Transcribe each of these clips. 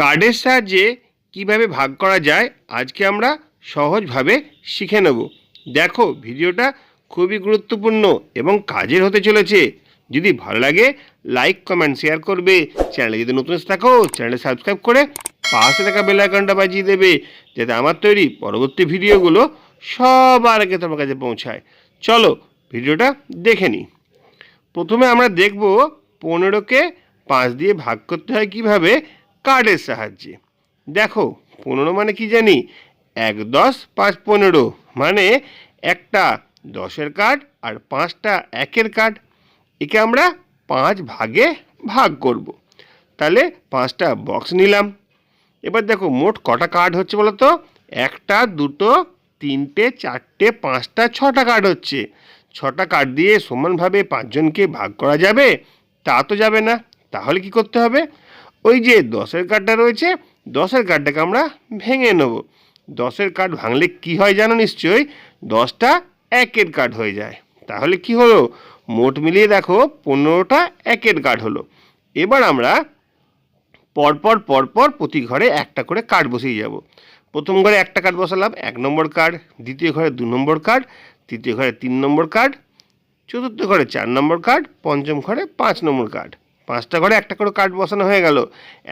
কার্ডের সাহায্যে কীভাবে ভাগ করা যায়, আজকে আমরা সহজভাবে শিখে নেব। দেখো, ভিডিওটা খুবই গুরুত্বপূর্ণ এবং কাজের হতে চলেছে। যদি ভালো লাগে, লাইক, কমেন্ট, শেয়ার করবে। চ্যানেলে যদি নতুন থাকো চ্যানেলে সাবস্ক্রাইব করে পাশে থাকা বেল আইকনটা বাজিয়ে দেবে, যাতে আমার তৈরি পরবর্তী ভিডিওগুলো সবার আগে তোমার কাছে পৌঁছায়। চলো, ভিডিওটা দেখে নিই। প্রথমে আমরা দেখব পনেরোকে পাঁচ দিয়ে ভাগ করতে হয় কীভাবে কার্ডের সাহায্যে। দেখো, পনেরো মানে কি জানি? এক দশ, পাঁচ পনেরো। মানে একটা দশের কার্ড আর পাঁচটা একের কার্ড। একে আমরা পাঁচ ভাগে ভাগ করব। তাহলে পাঁচটা বক্স নিলাম। এবার দেখো, মোট কটা কার্ড হচ্ছে বলো তো একটা, দুটো, তিনটে, চারটে, পাঁচটা, ছটা কার্ড হচ্ছে। ছটা কার্ড দিয়ে সমানভাবে পাঁচজনকে ভাগ করা যাবে? তা তো যাবে না। তাহলে কি করতে হবে? ওই যে দশের কার্ডটা রয়েছে, দশের কার্ডটাকে আমরা ভেঙে নেব। দশের কার্ড ভাঙলে কি হয় জানো নিশ্চয়ই? দশটা একের কার্ড হয়ে যায়। তাহলে কি হলো? মোট মিলিয়ে দেখো, পনেরোটা একের কার্ড হলো। এবার আমরা পরপর পরপর প্রতি ঘরে একটা করে কার্ড বসিয়ে যাব। প্রথম ঘরে একটা কার্ড বসালাম, এক নম্বর কার্ড দ্বিতীয় ঘরে দু নম্বর কার্ড তৃতীয় ঘরে তিন নম্বর কার্ড চতুর্থ ঘরে চার নম্বর কার্ড পঞ্চম ঘরে পাঁচ নম্বর কার্ড পাঁচটা ঘরে একটা করে কার্ড বসানো হয়ে গেল।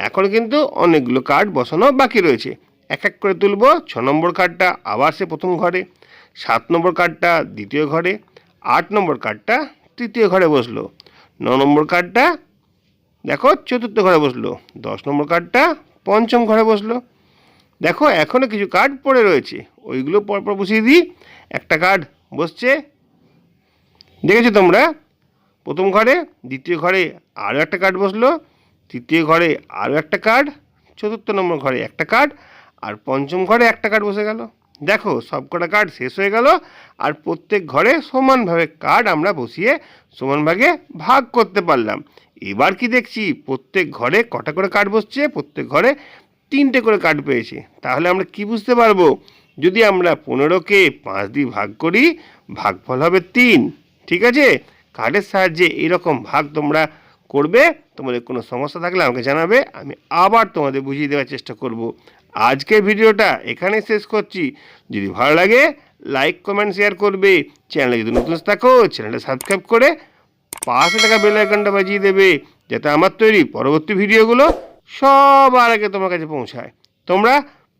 এখন কিন্তু অনেকগুলো কার্ড বসানো বাকি রয়েছে। এক এক করে তুলব, ছ নম্বর কার্ডটা আবার সে প্রথম ঘরে, সাত নম্বর কার্ডটা দ্বিতীয় ঘরে, আট নম্বর কার্ডটা তৃতীয় ঘরে বসল। ন নম্বর কার্ডটা দেখো চতুর্থ ঘরে বসল। দশ নম্বর কার্ডটা পঞ্চম ঘরে বসল। দেখো এখনও কিছু কার্ড পড়ে রয়েছে। ওইগুলো পরপর বসিয়ে দিই। একটা কার্ড বসছে। দেখেছ তোমরা? প্রথম ঘরে, দ্বিতীয় ঘরে আরও একটা কার্ড বসল, তৃতীয় ঘরে আরও একটা কার্ড চতুর্থ নম্বর ঘরে একটা কার্ড আর পঞ্চম ঘরে একটা কার্ড বসে গেল। দেখো সব কটা কার্ড শেষ হয়ে গেল, আর প্রত্যেক ঘরে সমানভাবে কার্ড আমরা বসিয়ে সমান ভাগে ভাগ করতে পারলাম। এবার কি দেখছি? প্রত্যেক ঘরে কটা করে কার্ড বসছে? প্রত্যেক ঘরে তিনটে করে কার্ড পেয়েছে। তাহলে আমরা কি বুঝতে পারব? যদি আমরা পনেরোকে পাঁচ দিয়ে ভাগ করি, ভাগফল হবে তিন। ঠিক আছে? কার্ডের সাহায্যে এরকম ভাগ তোমরা করবে। তোমাদের কোনো সমস্যা থাকলে আমাকে জানাবে, আমি আবার তোমাদের বুঝিয়ে দেওয়ার চেষ্টা করব। আজকের ভিডিওটা এখানেই শেষ করছি। যদি ভালো লাগে লাইক কমেন্ট শেয়ার করবে। চ্যানেলে যদি নতুন থাকো, চ্যানেলটা সাবস্ক্রাইব করে পাশে থাকা বেল আইকনটা বাজিয়ে দেবে, যাতে আমার তৈরি পরবর্তী ভিডিওগুলো সবার আগে তোমার কাছে পৌঁছায়। তোমরা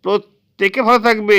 প্রত্যেকে ভালো থাকবে।